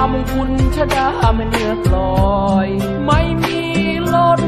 ามคุณชะดาไม่เนื้อปลอย ไม่มีลด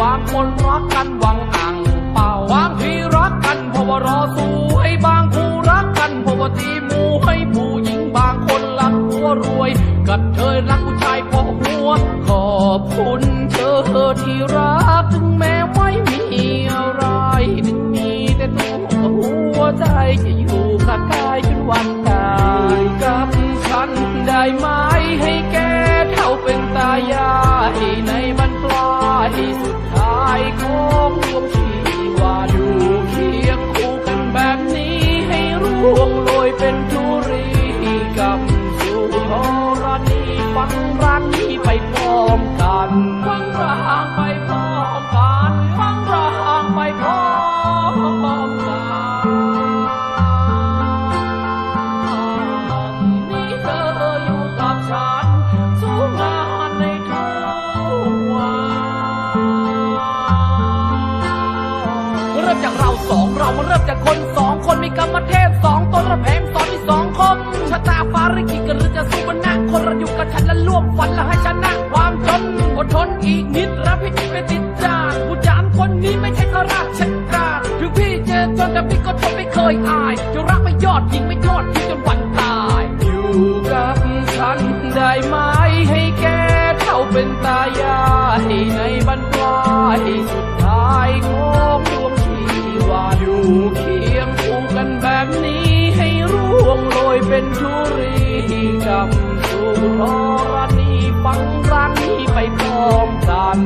วางคนรักกันหวังอ่างเป่าบางที่รักกันเพราะว่ารอสู้ให้บางคู่รักกันเพราะว่าตีมูให้ผู้หญิงบางคนรักผัวรวยกัดเธอรักผู้ชายเพราะหัว ขอบคุณเธอที่รักายของดวงชี สองเรามาเริ่มจากคนสองคนมีกรรมเทพสองต้นระแพงสอนมีสองคมำสู่ธรณีปังรันีไปพร้อมกัน